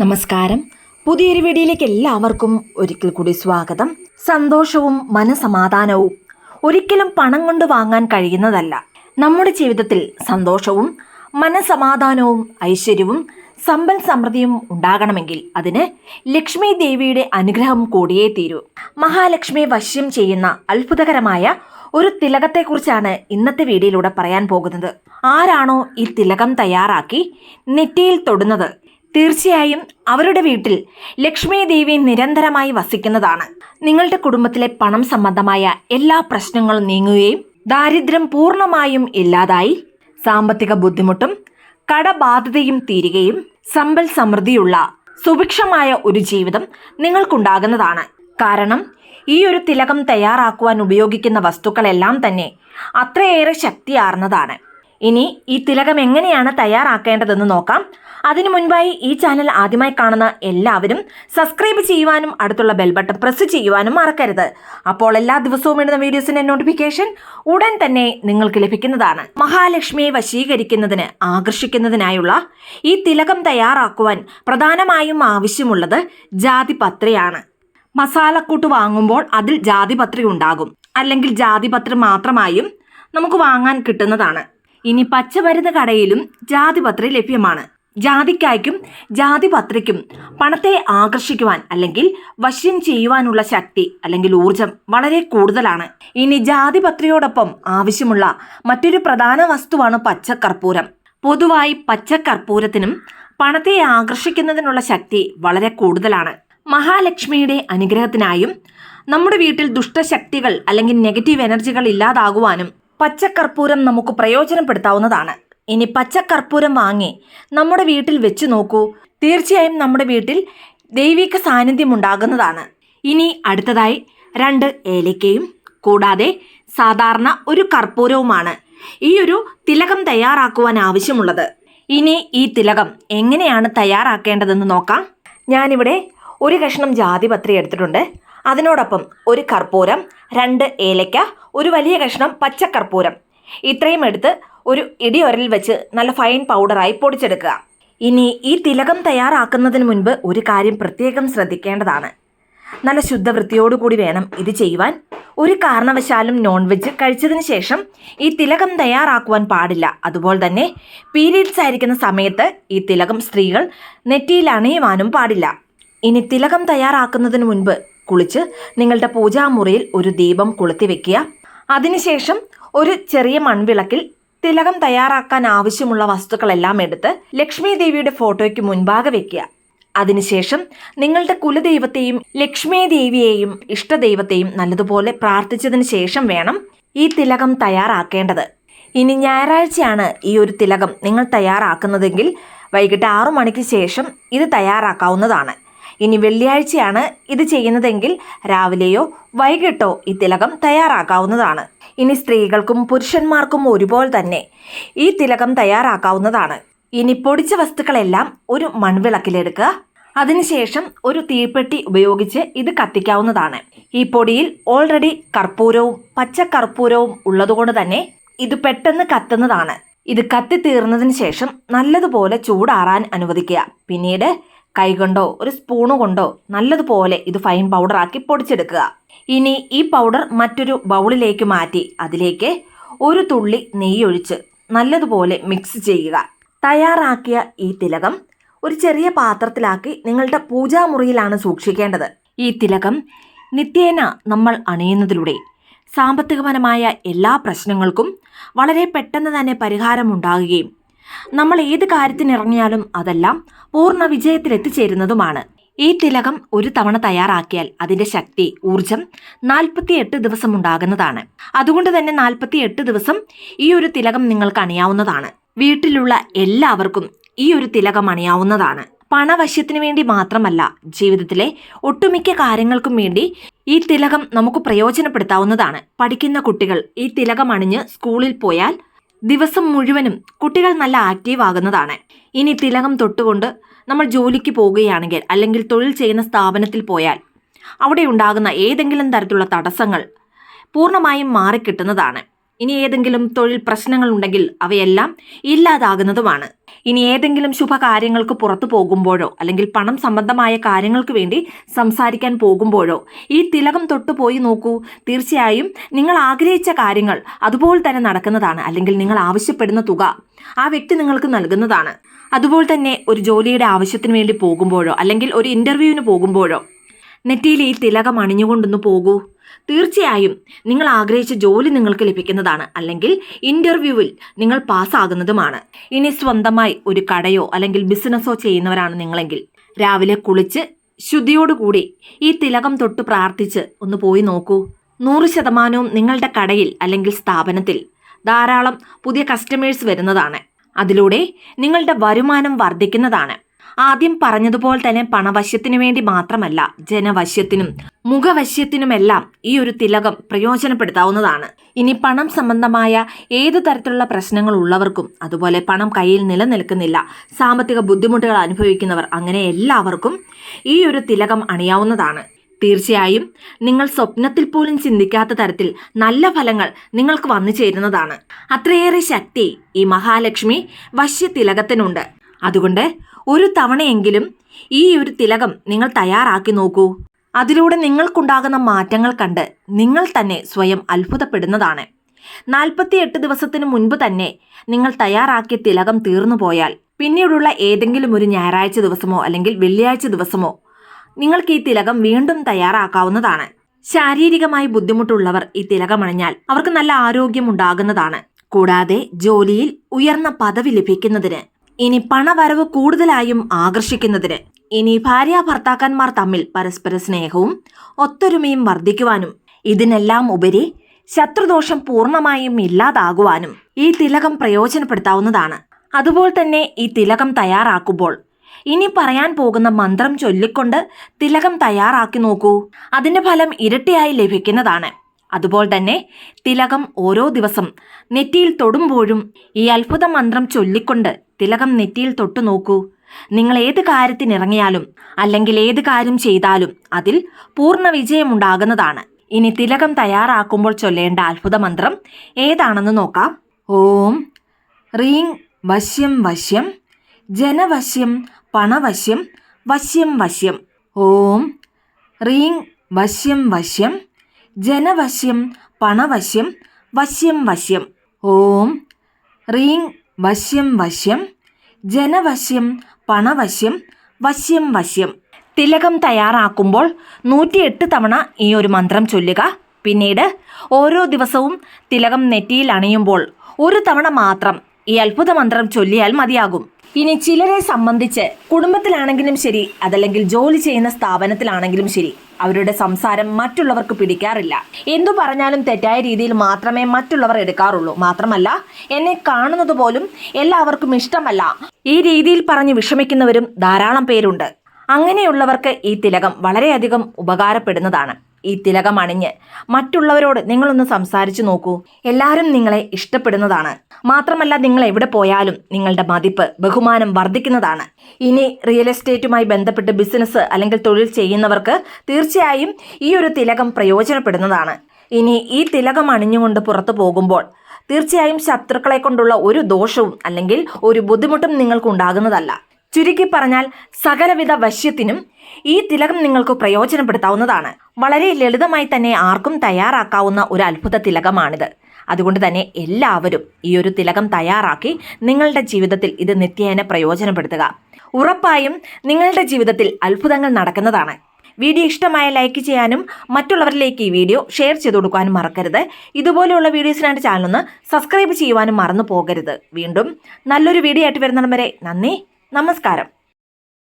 നമസ്കാരം. പുതിയൊരു വീഡിയോയിലേക്ക് എല്ലാവർക്കും ഒരിക്കൽ കൂടി സ്വാഗതം. സന്തോഷവും മനസമാധാനവും ഒരിക്കലും പണം കൊണ്ട് വാങ്ങാൻ കഴിയുന്നതല്ല. നമ്മുടെ ജീവിതത്തിൽ സന്തോഷവും മനസമാധാനവും ഐശ്വര്യവും സമ്പൽ സമൃദ്ധിയും ഉണ്ടാകണമെങ്കിൽ അതിന് ലക്ഷ്മി ദേവിയുടെ അനുഗ്രഹം കൂടിയേ തീരൂ. മഹാലക്ഷ്മി വശ്യം ചെയ്യുന്ന അത്ഭുതകരമായ ഒരു തിലകത്തെക്കുറിച്ചാണ് ഇന്നത്തെ വീഡിയോയിലൂടെ പറയാൻ പോകുന്നത്. ആരാണോ ഈ തിലകം തയ്യാറാക്കി നെറ്റിയിൽ തൊടുന്നത്? തീർച്ചയായും അവരുടെ വീട്ടിൽ ലക്ഷ്മി ദേവി നിരന്തരമായി വസിക്കുന്നതാണ്. നിങ്ങളുടെ കുടുംബത്തിലെ പണം സംബന്ധമായ എല്ലാ പ്രശ്നങ്ങളും നീങ്ങുകയും ദാരിദ്ര്യം പൂർണമായും ഇല്ലാതായി സാമ്പത്തിക ബുദ്ധിമുട്ടും കടബാധ്യതയും തീരുകയും സമ്പൽ സമൃദ്ധിയുള്ള സുഭിക്ഷമായ ഒരു ജീവിതം നിങ്ങൾക്കുണ്ടാകുന്നതാണ്. കാരണം ഈ ഒരു തിലകം തയ്യാറാക്കുവാൻ ഉപയോഗിക്കുന്ന വസ്തുക്കളെല്ലാം തന്നെ അത്രയേറെ ശക്തിയാർന്നതാണ്. ഇനി ഈ തിലകം എങ്ങനെയാണ് തയ്യാറാക്കേണ്ടതെന്ന് നോക്കാം. അതിനു മുൻപായി ഈ ചാനൽ ആദ്യമായി കാണുന്ന എല്ലാവരും സബ്സ്ക്രൈബ് ചെയ്യുവാനും അടുത്തുള്ള ബെൽ ബട്ടൺ പ്രസ് ചെയ്യുവാനും മറക്കരുത്. അപ്പോൾ എല്ലാ ദിവസവും ഇടുന്ന വീഡിയോസിന്റെ നോട്ടിഫിക്കേഷൻ ഉടൻ തന്നെ നിങ്ങൾക്ക് ലഭിക്കുന്നതാണ്. മഹാലക്ഷ്മിയെ വശീകരിക്കുന്നതിന് ആകർഷിക്കുന്നതിനായുള്ള ഈ തിലകം തയ്യാറാക്കുവാൻ പ്രധാനമായും ആവശ്യമുള്ളത് ജാതിപത്രയാണ്. മസാലക്കൂട്ട് വാങ്ങുമ്പോൾ അതിൽ ജാതിപത്രി ഉണ്ടാകും. അല്ലെങ്കിൽ ജാതിപത്രി മാത്രമായും നമുക്ക് വാങ്ങാൻ കിട്ടുന്നതാണ്. ഇനി പച്ചമരുന്ന് കടയിലും ജാതിപത്രി ലഭ്യമാണ്. ജാതിക്കായ്ക്കും ജാതിപത്രിക്കും പണത്തെ ആകർഷിക്കുവാൻ അല്ലെങ്കിൽ വശ്യം ചെയ്യുവാനുള്ള ശക്തി അല്ലെങ്കിൽ ഊർജം വളരെ കൂടുതലാണ്. ഇനി ജാതിപത്രിയോടൊപ്പം ആവശ്യമുള്ള മറ്റൊരു പ്രധാന വസ്തുവാണ് പച്ചക്കർപ്പൂരം പൊതുവായി പച്ചക്കർപ്പൂരത്തിനും പണത്തെ ആകർഷിക്കുന്നതിനുള്ള ശക്തി വളരെ കൂടുതലാണ്. മഹാലക്ഷ്മിയുടെ അനുഗ്രഹത്തിനായും നമ്മുടെ വീട്ടിൽ ദുഷ്ടശക്തികൾ അല്ലെങ്കിൽ നെഗറ്റീവ് എനർജികൾ ഇല്ലാതാകുവാനും പച്ചക്കർപ്പൂരം നമുക്ക് പ്രയോജനപ്പെടുത്താവുന്നതാണ്. ഇനി പച്ചക്കർപ്പൂരം വാങ്ങി നമ്മുടെ വീട്ടിൽ വെച്ച് നോക്കൂ. തീർച്ചയായും നമ്മുടെ വീട്ടിൽ ദൈവിക സാന്നിധ്യം ഉണ്ടാകുന്നതാണ്. ഇനി അടുത്തതായി രണ്ട് ഏലയ്ക്കയും കൂടാതെ സാധാരണ ഒരു കർപ്പൂരവുമാണ്. ഈ ഒരു തിലകം തയ്യാറാക്കുവാൻ ആവശ്യമുള്ളത്. ഇനി ഈ തിലകം എങ്ങനെയാണ് തയ്യാറാക്കേണ്ടതെന്ന് നോക്കാം. ഞാനിവിടെ ഒരു കഷ്ണം ജാതിപത്രി എടുത്തിട്ടുണ്ട്. അതിനോടൊപ്പം ഒരു കർപ്പൂരം രണ്ട് ഏലയ്ക്ക ഒരു വലിയ കഷ്ണം പച്ചക്കർപ്പൂരം. ഇത്രയും എടുത്ത് ഒരു ഇടിയൊരലിൽ വെച്ച് നല്ല ഫൈൻ പൗഡറായി പൊടിച്ചെടുക്കുക. ഇനി ഈ തിലകം തയ്യാറാക്കുന്നതിന് മുൻപ് ഒരു കാര്യം പ്രത്യേകം ശ്രദ്ധിക്കേണ്ടതാണ്. നല്ല ശുദ്ധവൃത്തിയോടുകൂടി വേണം ഇത് ചെയ്യുവാൻ. ഒരു കാരണവശാലും നോൺ വെജ് കഴിച്ചതിന് ശേഷം ഈ തിലകം തയ്യാറാക്കുവാൻ പാടില്ല. അതുപോലെ തന്നെ പീരീഡ്സ് ആയിരിക്കുന്ന സമയത്ത് ഈ തിലകം സ്ത്രീകൾ നെറ്റിയിൽ അണിയുവാനും പാടില്ല. ഇനി തിലകം തയ്യാറാക്കുന്നതിന് മുൻപ് കുളിച്ച് നിങ്ങളുടെ പൂജാമുറിയിൽ ഒരു ദീപം കൊളുത്തി വെക്കുക. അതിനുശേഷം ഒരു ചെറിയ മൺവിളക്കിൽ തിലകം തയ്യാറാക്കാൻ ആവശ്യമുള്ള വസ്തുക്കളെല്ലാം എടുത്ത് ലക്ഷ്മി ദേവിയുടെ ഫോട്ടോയ്ക്ക് മുൻപാകെ വെക്കുക. അതിനുശേഷം നിങ്ങളുടെ കുലദൈവത്തെയും ലക്ഷ്മി ദേവിയെയും ഇഷ്ടദൈവത്തെയും നല്ലതുപോലെ പ്രാർത്ഥിച്ചതിന് ശേഷം വേണം ഈ തിലകം തയ്യാറാക്കേണ്ടത്. ഇനി ഞായറാഴ്ചയാണ് ഈ ഒരു തിലകം നിങ്ങൾ തയ്യാറാക്കുന്നതെങ്കിൽ വൈകിട്ട് ആറു മണിക്ക് ശേഷം ഇത് തയ്യാറാക്കാവുന്നതാണ്. ഇനി വെള്ളിയാഴ്ചയാണ് ഇത് ചെയ്യുന്നതെങ്കിൽ രാവിലെയോ വൈകിട്ടോ ഈ തിലകം തയ്യാറാക്കാവുന്നതാണ്. ഇനി സ്ത്രീകൾക്കും പുരുഷന്മാർക്കും ഒരുപോലെ തന്നെ ഈ തിലകം തയ്യാറാക്കാവുന്നതാണ്. ഇനി പൊടിച്ച വസ്തുക്കളെല്ലാം ഒരു മൺവിളക്കിലെടുക്കുക. അതിനുശേഷം ഒരു തീപ്പെട്ടി ഉപയോഗിച്ച് ഇത് കത്തിക്കാവുന്നതാണ്. ഈ പൊടിയിൽ ഓൾറെഡി കർപ്പൂരവും പച്ച കർപ്പൂരവും ഉള്ളതുകൊണ്ട് തന്നെ ഇത് പെട്ടെന്ന് കത്തുന്നതാണ്. ഇത് കത്തി തീർന്നതിന് ശേഷം നല്ലതുപോലെ ചൂടാറാൻ അനുവദിക്കുക. പിന്നീട് കൈകൊണ്ടോ ഒരു സ്പൂണ് കൊണ്ടോ നല്ലതുപോലെ ഇത് ഫൈൻ പൗഡർ ആക്കി പൊടിച്ചെടുക്കുക. ഇനി ഈ പൗഡർ മറ്റൊരു ബൗളിലേക്ക് മാറ്റി അതിലേക്ക് ഒരു തുള്ളി നെയ്യൊഴിച്ച് നല്ലതുപോലെ മിക്സ് ചെയ്യുക. തയ്യാറാക്കിയ ഈ തിലകം ഒരു ചെറിയ പാത്രത്തിലാക്കി നിങ്ങളുടെ പൂജാമുറിയിലാണ് സൂക്ഷിക്കേണ്ടത്. ഈ തിലകം നിത്യേന നമ്മൾ അണിയുന്നതിലൂടെ സാമ്പത്തികപരമായ എല്ലാ പ്രശ്നങ്ങൾക്കും വളരെ പെട്ടെന്ന് തന്നെ പരിഹാരമുണ്ടാകുകയും നമ്മൾ ഏത് കാര്യത്തിനിറങ്ങിയാലും അതെല്ലാം പൂർണ വിജയത്തിലെത്തിച്ചേരുന്നതുമാണ്. ഈ തിലകം ഒരു തവണ തയ്യാറാക്കിയാൽ അതിന്റെ ശക്തി ഊർജം നാൽപ്പത്തിയെട്ട് ദിവസം ഉണ്ടാകുന്നതാണ്. അതുകൊണ്ട് തന്നെ നാൽപ്പത്തിയെട്ട് ദിവസം ഈ ഒരു തിലകം നിങ്ങൾക്ക് അണിയാവുന്നതാണ്. വീട്ടിലുള്ള എല്ലാവർക്കും ഈ ഒരു തിലകം അണിയാവുന്നതാണ്. പണവശ്യത്തിന് വേണ്ടി മാത്രമല്ല ജീവിതത്തിലെ ഒട്ടുമിക്ക കാര്യങ്ങൾക്കും വേണ്ടി ഈ തിലകം നമുക്ക് പ്രയോജനപ്പെടുത്താവുന്നതാണ്. പഠിക്കുന്ന കുട്ടികൾ ഈ തിലകം അണിഞ്ഞ് സ്കൂളിൽ പോയാൽ ദിവസം മുഴുവനും കുട്ടികൾ നല്ല ആക്റ്റീവ് ആകുന്നതാണ്. ഇനി തിലകം തൊട്ടുകൊണ്ട് നമ്മൾ ജോലിക്ക് പോവുകയാണെങ്കിൽ അല്ലെങ്കിൽ തൊഴിൽ ചെയ്യുന്ന സ്ഥാപനത്തിൽ പോയാൽ അവിടെ ഉണ്ടാകുന്ന ഏതെങ്കിലും തരത്തിലുള്ള തടസ്സങ്ങൾ പൂർണമായും മാറിക്കിട്ടുന്നതാണ്. ഇനി ഏതെങ്കിലും തൊഴിൽ പ്രശ്നങ്ങൾ ഉണ്ടെങ്കിൽ അവയെല്ലാം ഇല്ലാതാകുന്നതുമാണ്. ഇനി ഏതെങ്കിലും ശുഭകാര്യങ്ങൾക്ക് പുറത്തു പോകുമ്പോഴോ അല്ലെങ്കിൽ പണം സംബന്ധമായ കാര്യങ്ങൾക്ക് വേണ്ടി സംസാരിക്കാൻ പോകുമ്പോഴോ ഈ തിലകം തൊട്ട് പോയി നോക്കൂ. തീർച്ചയായും നിങ്ങൾ ആഗ്രഹിച്ച കാര്യങ്ങൾ അതുപോലെ തന്നെ നടക്കുന്നതാണ് അല്ലെങ്കിൽ നിങ്ങൾ ആവശ്യപ്പെടുന്ന തുക ആ വ്യക്തി നിങ്ങൾക്ക് നൽകുന്നതാണ്. അതുപോലെ തന്നെ ഒരു ജോലിയുടെ ആവശ്യത്തിന് വേണ്ടി പോകുമ്പോഴോ അല്ലെങ്കിൽ ഒരു ഇന്റർവ്യൂവിന് പോകുമ്പോഴോ നെറ്റിയിൽ ഈ തിലകം അണിഞ്ഞുകൊണ്ടൊന്ന് പോകൂ. തീർച്ചയായും നിങ്ങൾ ആഗ്രഹിച്ച ജോലി നിങ്ങൾക്ക് ലഭിക്കുന്നതാണ്. അല്ലെങ്കിൽ ഇന്റർവ്യൂവിൽ നിങ്ങൾ പാസ്സാകുന്നതുമാണ്. ഇനി സ്വന്തമായി ഒരു കടയോ അല്ലെങ്കിൽ ബിസിനസ്സോ ചെയ്യുന്നവരാണ് നിങ്ങളെങ്കിൽ രാവിലെ കുളിച്ച് ശുദ്ധിയോടുകൂടി ഈ തിലകം തൊട്ട് പ്രാർത്ഥിച്ച് ഒന്ന് പോയി നോക്കൂ. നൂറ് ശതമാനവും നിങ്ങളുടെ കടയിൽ അല്ലെങ്കിൽ സ്ഥാപനത്തിൽ ധാരാളം പുതിയ കസ്റ്റമേഴ്സ് വരുന്നതാണ്. അതിലൂടെ നിങ്ങളുടെ വരുമാനം വർദ്ധിക്കുന്നതാണ്. ആദ്യം പറഞ്ഞതുപോലെ തന്നെ പണവശ്യത്തിനു വേണ്ടി മാത്രമല്ല ജനവശ്യത്തിനും മുഖവശ്യത്തിനുമെല്ലാം ഈ ഒരു തിലകം പ്രയോജനപ്പെടുത്താവുന്നതാണ്. ഇനി പണം സംബന്ധമായ ഏത് തരത്തിലുള്ള പ്രശ്നങ്ങൾ ഉള്ളവർക്കും അതുപോലെ പണം കയ്യിൽ നിലനിൽക്കുന്നില്ല സാമ്പത്തിക ബുദ്ധിമുട്ടുകൾ അനുഭവിക്കുന്നവർ അങ്ങനെ എല്ലാവർക്കും ഈ ഒരു തിലകം അണിയാവുന്നതാണ്. തീർച്ചയായും നിങ്ങൾ സ്വപ്നത്തിൽ പോലും ചിന്തിക്കാത്ത തരത്തിൽ നല്ല ഫലങ്ങൾ നിങ്ങൾക്ക് വന്നു ചേരുന്നതാണ്. അത്രയേറെ ശക്തി ഈ മഹാലക്ഷ്മി വശ്യ തിലകത്തിനുണ്ട് അതുകൊണ്ട് ഒരു തവണയെങ്കിലും ഈ ഒരു തിലകം നിങ്ങൾ തയ്യാറാക്കി നോക്കൂ. അതിലൂടെ നിങ്ങൾക്കുണ്ടാകുന്ന മാറ്റങ്ങൾ കണ്ട് നിങ്ങൾ തന്നെ സ്വയം അത്ഭുതപ്പെടുന്നതാണ്. നാൽപ്പത്തിയെട്ട് ദിവസത്തിന് മുൻപ് തന്നെ നിങ്ങൾ തയ്യാറാക്കിയ തിലകം തീർന്നു പോയാൽ പിന്നീടുള്ള ഏതെങ്കിലും ഒരു ഞായറാഴ്ച ദിവസമോ അല്ലെങ്കിൽ വെള്ളിയാഴ്ച ദിവസമോ നിങ്ങൾക്ക് ഈ തിലകം വീണ്ടും തയ്യാറാക്കാവുന്നതാണ്. ശാരീരികമായി ബുദ്ധിമുട്ടുള്ളവർ ഈ തിലകമണിഞ്ഞാൽ അവർക്ക് നല്ല ആരോഗ്യം ഉണ്ടാകുന്നതാണ്. കൂടാതെ ജോലിയിൽ ഉയർന്ന പദവി ലഭിക്കുന്നതിന് ഇനി പണവരവ് കൂടുതലായും ആകർഷിക്കുന്നതിന് ഇനി ഭാര്യ ഭർത്താക്കന്മാർ തമ്മിൽ പരസ്പര സ്നേഹവും ഒത്തൊരുമയും വർദ്ധിക്കുവാനും ഇതിനെല്ലാം ഉപരി ശത്രുദോഷം പൂർണമായും ഇല്ലാതാകുവാനും ഈ തിലകം പ്രയോജനപ്പെടുത്താവുന്നതാണ്. അതുപോലെ തന്നെ ഈ തിലകം തയ്യാറാക്കുമ്പോൾ ഇനി പറയാൻ പോകുന്ന മന്ത്രം ചൊല്ലിക്കൊണ്ട് തിലകം തയ്യാറാക്കി നോക്കൂ. അതിന്റെ ഫലം ഇരട്ടിയായി ലഭിക്കുന്നതാണ്. അതുപോലെ തന്നെ തിലകം ഓരോ ദിവസം നെറ്റിയിൽ തൊടുമ്പോഴും ഈ അത്ഭുത മന്ത്രം ചൊല്ലിക്കൊണ്ട് തിലകം നെറ്റിയിൽ തൊട്ടു നോക്കൂ. നിങ്ങൾ ഏത് കാര്യത്തിനിറങ്ങിയാലും അല്ലെങ്കിൽ ഏത് കാര്യം ചെയ്താലും അതിൽ പൂർണ വിജയമുണ്ടാകുന്നതാണ്. ഇനി തിലകം തയ്യാറാക്കുമ്പോൾ ചൊല്ലേണ്ട അത്ഭുത മന്ത്രം ഏതാണെന്ന് നോക്കാം. ഓം. റീങ് വശ്യം വശ്യം ജനവശ്യം പണവശ്യം വശ്യം വശ്യം. ഓം. റീങ് വശ്യം വശ്യം ജനവശ്യം പണവശ്യം വശ്യം വശ്യം. ഓം. റീങ് വശ്യം വശ്യം ജനവശ്യം പണവശ്യം വശ്യം വശ്യം. തിലകം തയ്യാറാക്കുമ്പോൾ നൂറ്റിയെട്ട് തവണ ഈ ഒരു മന്ത്രം ചൊല്ലുക. പിന്നീട് ഓരോ ദിവസവും തിലകം നെറ്റിയിൽ അണിയുമ്പോൾ ഒരു തവണ മാത്രം ഈ അത്ഭുത മന്ത്രം ചൊല്ലിയാൽ മതിയാകും. ഇനി ചിലരെ സംബന്ധിച്ച് കുടുംബത്തിലാണെങ്കിലും ശരി അതല്ലെങ്കിൽ ജോലി ചെയ്യുന്ന സ്ഥാപനത്തിലാണെങ്കിലും ശരി അവരുടെ സംസാരം മറ്റുള്ളവർക്ക് പിടിക്കാറില്ല. എന്തു പറഞ്ഞാലും തെറ്റായ രീതിയിൽ മാത്രമേ മറ്റുള്ളവർ എടുക്കാറുള്ളൂ. മാത്രമല്ല എന്നെ കാണുന്നത് പോലും എല്ലാവർക്കും ഇഷ്ടമല്ല. ഈ രീതിയിൽ പറഞ്ഞ് വിഷമിക്കുന്നവരും ധാരാളം പേരുണ്ട്. അങ്ങനെയുള്ളവർക്ക് ഈ തിലകം വളരെയധികം ഉപകാരപ്പെടുന്നതാണ്. ഈ തിലകം അണിഞ്ഞ് മറ്റുള്ളവരോട് നിങ്ങളൊന്ന് സംസാരിച്ചു നോക്കൂ. എല്ലാവരും നിങ്ങളെ ഇഷ്ടപ്പെടുന്നതാണ്. മാത്രമല്ല നിങ്ങൾ എവിടെ പോയാലും നിങ്ങളുടെ മതിപ്പ് ബഹുമാനം വർദ്ധിക്കുന്നതാണ്. ഇനി റിയൽ എസ്റ്റേറ്റുമായി ബന്ധപ്പെട്ട് ബിസിനസ് അല്ലെങ്കിൽ തൊഴിൽ ചെയ്യുന്നവർക്ക് തീർച്ചയായും ഈ ഒരു തിലകം പ്രയോജനപ്പെടുന്നതാണ്. ഇനി ഈ തിലകം അണിഞ്ഞുകൊണ്ട് പുറത്തു പോകുമ്പോൾ തീർച്ചയായും ശത്രുക്കളെ കൊണ്ടുള്ള ഒരു ദോഷവും അല്ലെങ്കിൽ ഒരു ബുദ്ധിമുട്ടും നിങ്ങൾക്ക് ഉണ്ടാകുന്നതല്ല ചുരുക്കി പറഞ്ഞാൽ സകലവിധ വശ്യത്തിനും ഈ തിലകം നിങ്ങൾക്ക് പ്രയോജനപ്പെടുത്താവുന്നതാണ്. വളരെ ലളിതമായി തന്നെ ആർക്കും തയ്യാറാക്കാവുന്ന ഒരു അത്ഭുത തിലകമാണിത്. അതുകൊണ്ട് തന്നെ എല്ലാവരും ഈ ഒരു തിലകം തയ്യാറാക്കി നിങ്ങളുടെ ജീവിതത്തിൽ ഇത് നിത്യേന പ്രയോജനപ്പെടുത്തുക. ഉറപ്പായും നിങ്ങളുടെ ജീവിതത്തിൽ അത്ഭുതങ്ങൾ നടക്കുന്നതാണ്. വീഡിയോ ഇഷ്ടമായ ലൈക്ക് ചെയ്യാനും മറ്റുള്ളവരിലേക്ക് ഈ വീഡിയോ ഷെയർ ചെയ്ത് കൊടുക്കാനും മറക്കരുത്. ഇതുപോലെയുള്ള വീഡിയോസിനായിട്ട് ചാനലൊന്ന് സബ്സ്ക്രൈബ് ചെയ്യുവാനും മറന്നു പോകരുത്. വീണ്ടും നല്ലൊരു വീഡിയോ ആയിട്ട് വരുന്നിടം വരെ നന്ദി. നമസ്കാരം.